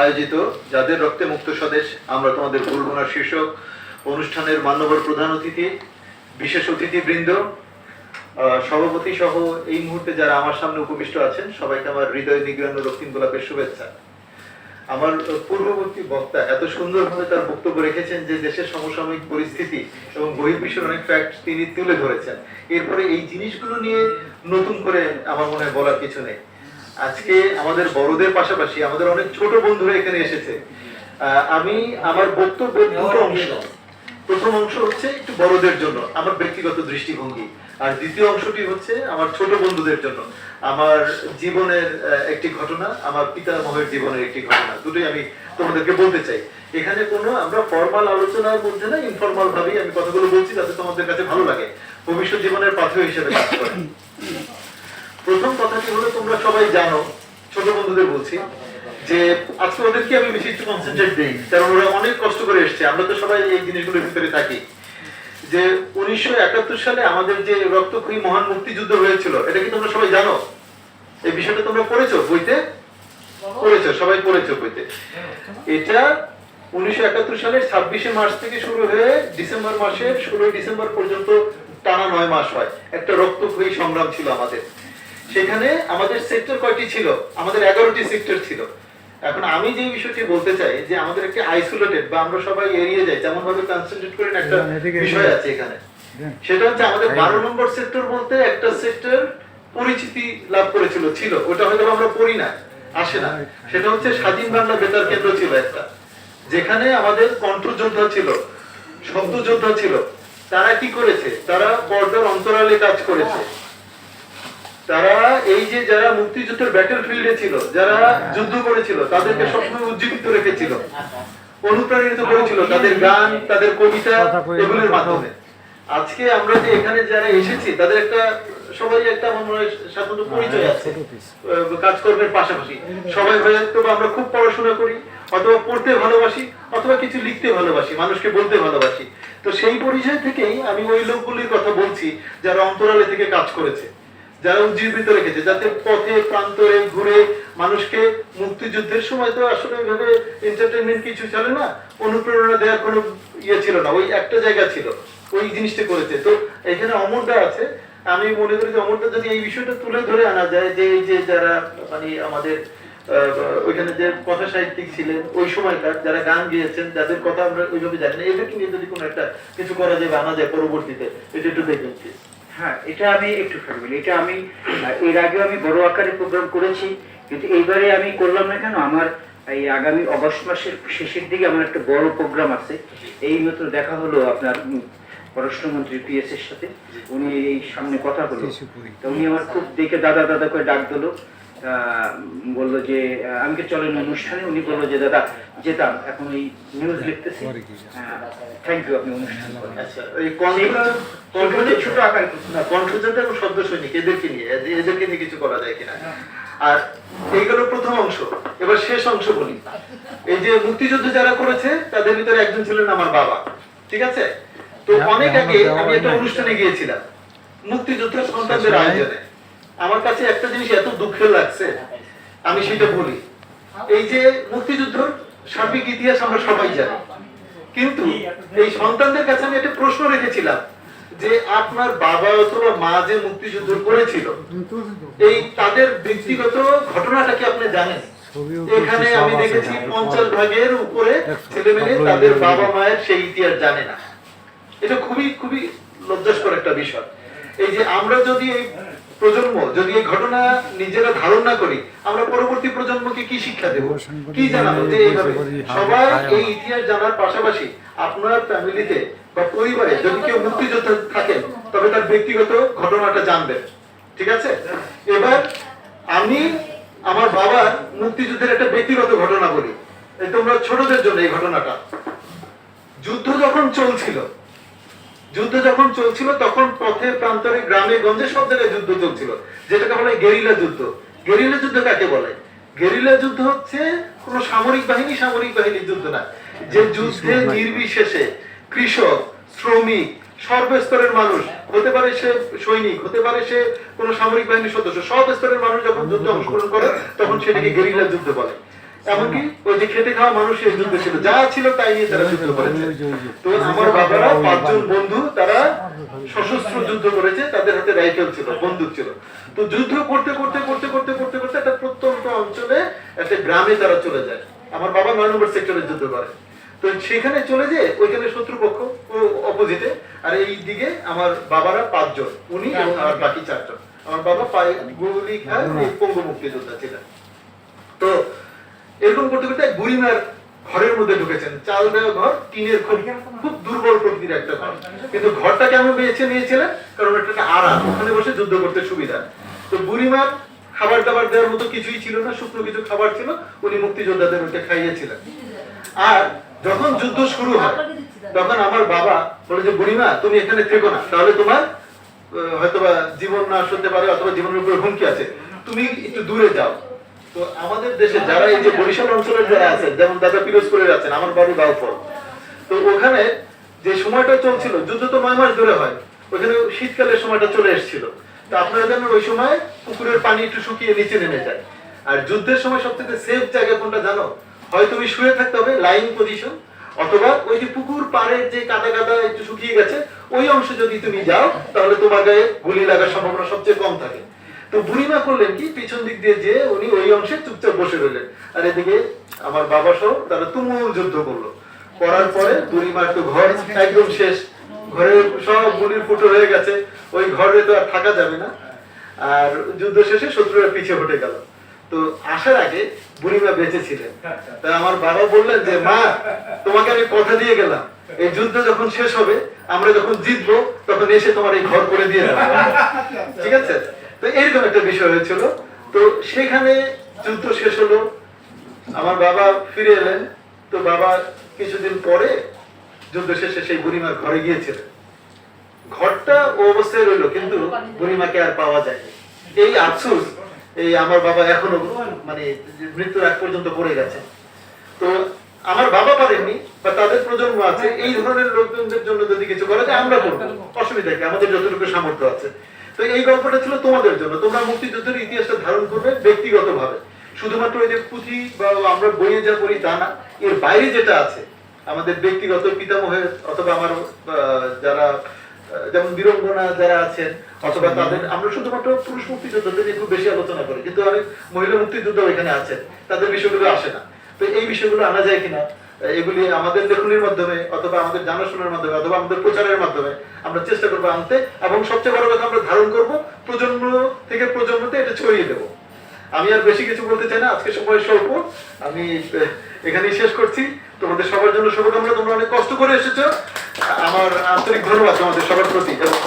আয়োজিত যাদের রক্তে মুক্ত স্বদেশ, আমরা তোমাদের ভুলব শীর্ষক অনুষ্ঠানের মান্যবর প্রধান অতিথি, বিশেষ অতিথি বৃন্দ সভাপতি সহ এই মুহূর্তে যারা আমার সামনে উপবিষ্ট আছেন, সবাইকে আমার হৃদয় নিগ্রান্ন রক্তিম গোলাপের শুভেচ্ছা। আমার পূর্ববর্তী বক্তা এত সুন্দরভাবে তার বক্তব্য রেখেছেন যে দেশের সমসাময়িক পরিস্থিতি এবং বহির্বিশ্বের অনেক ফ্যাক্ট তিনি তুলে ধরেছেন। এরপরে এই জিনিসগুলো নিয়ে নতুন করে আমার মনে হয় বলার কিছু নেই। আজকে আমাদের বড়দের পাশাপাশি আমাদের অনেক ছোট বন্ধুরা এখানে এসেছে। আমি আমার বক্তব্যের দুটো অংশ। প্রথম অংশ হচ্ছে একটু বড়দের জন্য আমার ব্যক্তিগত দৃষ্টিভঙ্গি। আর দ্বিতীয় অংশটি হচ্ছে আমার ছোট বন্ধুদের জন্য। আমার জীবনের একটি ঘটনা আমার পিতামহের জীবনের একটি ঘটনা। দুটোই আমি তোমাদেরকে বলতে চাই। এখানে কোনো আমরা ফর্মাল আলোচনার মধ্যে না ইনফর্মাল ভাবেই আমি কথাগুলো বলছি যাতে তোমাদের কাছে ভালো লাগে। ভবিষ্যৎ জীবনের পাথেয় হিসেবে কাজ করে। প্রথম কথাটি হলো, তোমরা সবাই জানো, ছোট বন্ধুদের বলছি, যে আজকে ওদেরকে আমি বেশি একটু কনসেন্ট্রেট দিই, কারণ ওরা অনেক কষ্ট করে এসছে। আমরা তো সবাই এই জিনিসগুলোর ভিতরে থাকি। যে উনিশশো একাত্তর সালে আমাদের যে রক্তক্ষয়ী মহান মুক্তিযুদ্ধ হয়েছিল, এটা কি তোমরা সবাই জানো? এই বিষয়টা তোমরা পড়েছো বইতে? পড়েছো, সবাই পড়েছো বইতে। এটা উনিশশো একাত্তর সালের ছাব্বিশে মার্চ থেকে শুরু হয়ে ডিসেম্বর মাসের ষোলোই ডিসেম্বর পর্যন্ত টানা নয় মাস হয়। একটা রক্তক্ষয়ী সংগ্রাম ছিল আমাদের। সেখানে আমাদের সেক্টর কয়টি ছিল? আমাদের এগারোটি সেক্টর ছিল। এখন আমি যে বিষয়টি বলতে চাই যে আমাদের একটি আইসোলেটেড বা আমরা সবাই এড়িয়ে যাই যেমন ভাবে কনসেন্ট্রেট করেন একটা বিষয় আছে এখানে। সেটা হচ্ছে আমাদের বারো নম্বর সেক্টর বলতে একটা সেক্টর পরিচিতি লাভ করেছিল ছিল। ওটা হয়তো আমরা পড়ি না আসে না। সেটা হচ্ছে স্বাধীন বাংলা বেতার কেন্দ্র ছিল একটা যেখানে আমাদের কণ্ঠযোদ্ধা ছিল শব্দযোদ্ধা ছিল। তারা কি করেছে? তারা পর্দার অন্তরালে কাজ করেছে। তারা এই যে যারা মুক্তিযুদ্ধের ব্যাটেল ফিল্ডে ছিল যারা যুদ্ধ করেছিল তাদেরকে সবসময় উজ্জীবিত রেখেছিল অনুপ্রাণিত করেছিল তাদের গান তাদের কবিতা এগুলোর মাধ্যমে। আজকে আমরা যে এখানে যারা এসেছি তাদের একটা সবাই একটা মনে সাধারণত পরিচয় আছে আহ, কাজকর্মের পাশাপাশি। সবাই হয়তো আমরা খুব পড়াশোনা করি অথবা পড়তে ভালোবাসি অথবা কিছু লিখতে ভালোবাসি মানুষকে বলতে ভালোবাসি। তো সেই পরিচয় থেকেই আমি ওই লোকগুলির কথা বলছি যারা অন্তরালে থেকে কাজ করেছে। যারা উজ্জীবিত রেখেছে যাতে পথে, প্রান্তরে, ঘুরে মানুষকে মুক্তিযুদ্ধের সময় তো আসলে ওইভাবে এন্টারটেনমেন্ট কিছু চলে না, অনুপ্রেরণা দেওয়ার কোনো ইয়ে ছিল না, ওই একটা জায়গা ছিল, ওই জিনিসটা করেছে তো এখানে অমরদা আছে, আমি মনে করি যে অমরদা যদি এই বিষয়টা তুলে ধরে আনা যায়, যে এই যে যারা মানে আমাদের ওইখানে যে কথা সাহিত্যিক ছিলেন, ওই সময়কার যারা গান গেয়েছেন, যাদের কথা আমরা ওইভাবে জানি না, এদেরকে নিয়ে যদি কোনো একটা কিছু করা যায় বা আনা যায় পরবর্তীতে, এটা একটু please। হ্যাঁ এটা আমি একটু ফের এটা আমি এর আগে আমি বড় আকারে প্রোগ্রাম করেছি কিন্তু এইবারে আমি করলাম না কেন? আমার এই আগামী অগস্ট মাসের শেষের দিকে আমার একটা বড় প্রোগ্রাম আছে। এই মাত্র দেখা হলো আপনার পররাষ্ট্রমন্ত্রী পিএস এর সাথে। উনি এই সামনে কথা হলো তো উনি আমার খুব দেখে দাদা দাদা করে ডাক দিলো। বলল যে আহ, আমি চলেন অনুষ্ঠানে? উনি বলল যে দাদা যেতাম। এখন এই নিউজ লিখতেছি থ্যাংক ইউ আপনি অনুষ্ঠান আচ্ছা ওই সেগুলো ছোট আকারে না কণ্ঠযোদ্ধা এবং শব্দ সৈনিক এদেরকে নিয়ে। এদেরকে নিয়ে কিছু করা যায় কিনা? আর এইগুলো প্রথম অংশ। এবার শেষ অংশ বলি। এই যে মুক্তিযুদ্ধ যারা করেছে তাদের ভিতরে একজন ছিলেন আমার বাবা। ঠিক আছে? তো অনেক আগে আমি একটা অনুষ্ঠানে গিয়েছিলাম। মুক্তিযুদ্ধের সন্তানদের আয়োজনে। আমার কাছে একটা জিনিস এত দুঃখের লাগছে, আমি সেটা বলি। এই যে মুক্তিযুদ্ধর সার্বিক ইতিহাস আমরা সবাই জানি। কিন্তু এই সন্তানদের কাছে আমি একটা প্রশ্ন রেখেছিলাম যে আপনার বাবা অথবা মা যে মুক্তিযুদ্ধ করেছিল, এই তাদের ব্যক্তিগত ঘটনাটা কি আপনি জানেন? এখানে আমি দেখেছি পঞ্চাশ ভাগের উপরে ছেলে মেয়ে তাদের বাবা মায়ের সেই ইতিহাস জানে না। এটা খুবই খুবই লজ্জাস্কর একটা বিষয়। এই যে আমরা যদি এই প্রজন্ম যদি এই ঘটনা নিজেরা ধারণ না করি আমরা পরবর্তী প্রজন্মকে কি শিক্ষা দেব? কি জানাব যে এইভাবে? সবাই এই ইতিহাস জানার পাশাপাশি আপনার ফ্যামিলিতে বা পরিবারে যদি কেউ মুক্তিযোদ্ধা থাকেন তবে তার ব্যক্তিগত ঘটনাটা জানবেন। ঠিক আছে? এবার আমি আমার বাবার মুক্তিযুদ্ধের একটা ব্যক্তিগত ঘটনা বলি। এই তোমরা ছোটদের জন্য এই ঘটনাটা। যুদ্ধ যখন চলছিল যুদ্ধ যখন চলছিল তখন পথে প্রান্তরে গ্রামে গঞ্জে সব জায়গায় যুদ্ধ চলছিল যেটাকে বলে গেরিলা যুদ্ধ। গেরিলা যুদ্ধ কাকে বলে? গেরিলা যুদ্ধ হচ্ছে কোন সামরিক বাহিনী সামরিক বাহিনীর যুদ্ধ না। যে যুদ্ধে নির্বিশেষে কৃষক শ্রমিক সর্বস্তরের মানুষ হতে পারে সে সৈনিক হতে পারে সে কোন সামরিক বাহিনীর সদস্য সব স্তরের মানুষ যখন যুদ্ধে অংশগ্রহণ করে তখন সেটাকে গেরিলা যুদ্ধ বলে। এমনকি ওই যে খেটে খাওয়া মানুষ এই যুদ্ধে ছিল। যা ছিল তাই নিয়ে তারা যুদ্ধ করেছে তো আমার বাবারা পাঁচজন বন্ধু তারা সশস্ত্র যুদ্ধ করেছে, তাদের হাতে রাইফেল ছিল, বন্দুক ছিল। তো যুদ্ধ করতে করতে করতে করতে করতে করতে একটা প্রত্যন্ত অঞ্চলে একটা গ্রামে তারা চলে যায়। আমার বাবা নয় নম্বর সেক্টরে যুদ্ধ করে। তো সেখানে চলে যে ওইখানে শত্রুপক্ষ অপোজিটে, আর এই দিকে আমার বাবারা পাঁচজন, উনি এবং আর বাকি চারজন। আমার বাবা পায়ে গুলি খায় পঙ্গু মুক্তিযোদ্ধা ছিলেন। তো এরকম করতে করতে বুড়িমার ঘরের মধ্যে ঢুকেছেন। চাল দেওয়া ঘর, টিনের খুব খুব দুর্বল প্রকৃতির একটা ঘর। কিন্তু ঘরটা কেন বেছে নিয়েছিলেন? কারণ এটা একটা আরাম, ওখানে বসে যুদ্ধ করতে সুবিধা। তো বুড়িমার খাবার দাবার দেওয়ার মতো কিছুই ছিল না, শুকনো কিছু খাবার ছিল, উনি মুক্তিযোদ্ধাদের ওকে খাইয়েছিলেন। আর যখন যুদ্ধ শুরু হয়, তখন আমার বাবা বলে যে, বুড়িমা, তুমি এখানে থেকো না, তাহলে তোমার হয়তোবা জীবন না হতে পারে, অথবা জীবনের উপরে হুমকি আছে। তুমি একটু দূরে যাও। তো আমাদের দেশে যারা এই যে বরিশাল অঞ্চলের যারা আছেন, যেমন দাদা পিরোজপুরের আছেন, আমার বাড়ি তো ওখানে যে সময়টা চলছিল, যুদ্ধ তো নয় মাস ধরে হয়, ওখানে শীতকালের সময়টা চলে এসেছিল। আপনারা জানেন ওই সময় পুকুরের পানি একটু শুকিয়ে নিচে নেমে যায়। আর যুদ্ধের সময় সবথেকে সেফ জায়গা কোনটা জানো? হয় তুমি শুয়ে থাকতে হবে লাইন পজিশন অথবা ওই যে পুকুর পাড়ের যে কাদা কাদা একটু শুকিয়ে গেছে, ওই অংশে যদি তুমি যাও, তাহলে তোমার গায়ে গুলি লাগার সম্ভাবনা সবচেয়ে কম থাকে। তো বুড়িমা করলেন কি? পিছন দিক দিয়ে যে উনি ওই অংশে চুপচাপ বসে রইলেন। আর এদিকে আমার বাবা সহ তারা তুমুল যুদ্ধ করল। করার পরে বুড়িমার তো ঘর একদম শেষ। ঘরে সব গুলির ফুটো হয়ে গেছে। ওই ঘরে তো আর থাকা যাবে না। আর যুদ্ধ শেষে শত্রুরা পিছিয়ে হটে গেল। তো আসার আগে বুড়িমা বেঁচে ছিলেন। তা আমার বাবা বললেন যে, মা, তোমাকে আমি কথা দিয়ে গেলাম। এই যুদ্ধ যখন শেষ হবে, আমরা যখন জিতবো, তখন এসে তোমার এই ঘর করে দিয়ে ঠিক আছে? এরকম একটা বিষয় হয়েছিল। তো সেখানে যুদ্ধ শেষ হলো। আমার বাবা ফিরে এলেন। তো বাবা কিছুদিন পরে যুদ্ধ শেষে সেই বুড়িমার ঘরে গিয়েছিলেন। ঘরটা ও অবস্থায় রইল, কিন্তু বুড়িমাকে আর পাওয়া যায়নি। এই আফসোস, এই আমার বাবা এখনও মানে মৃত্যুর আগ পর্যন্ত পড়ে গেছে। তো আমার বাবা পারেননি, বা তাদের প্রজন্ম আছে, এই ধরনের লোকজনদের জন্য যদি কিছু করা যায়, আমরা করব। অসুবিধা কি? আমাদের যতটুকু সামর্থ্য আছে। তো এই গল্পটা ছিল তোমাদের জন্য। তোমরা মুক্তিযুদ্ধের ইতিহাসটা ধারণ করবে ব্যক্তিগত ভাবে শুধুমাত্র ওই যে পুঁথি বা আমরা বইয়ে যা পড়ি তা না এর বাইরে যেটা আছে আমাদের ব্যক্তিগত পিতামহের অথবা আমার যারা যেমন বীরঙ্গনা যারা আছেন অথবা তাদের আমরা শুধুমাত্র পুরুষ মুক্তিযোদ্ধাদের নিয়ে খুব বেশি আলোচনা করি কিন্তু অনেক মহিলা মুক্তিযোদ্ধা এখানে আছেন তাদের বিষয়গুলো আসে না। তো এই বিষয়গুলো আনা যায় কিনা? এগুলি আমাদের লেখনির মাধ্যমে অথবা আমাদের জানাশোনার মাধ্যমে অথবা আমাদের প্রচারের মাধ্যমে আমরা চেষ্টা করব আনতে। এবং সবচেয়ে বড় কথা আমরা ধারণ করব, প্রজন্ম থেকে প্রজন্মতে এটা ছড়িয়ে দেবো। আমি আর বেশি কিছু বলতে চাই না, আজকে সময় স্বল্প। আমি এখানেই শেষ করছি। তোমাদের সবার জন্য শুভকামনা, তোমরা অনেক কষ্ট করে এসেছ। আমার আন্তরিক ধন্যবাদ তোমাদের সবার প্রতি এবং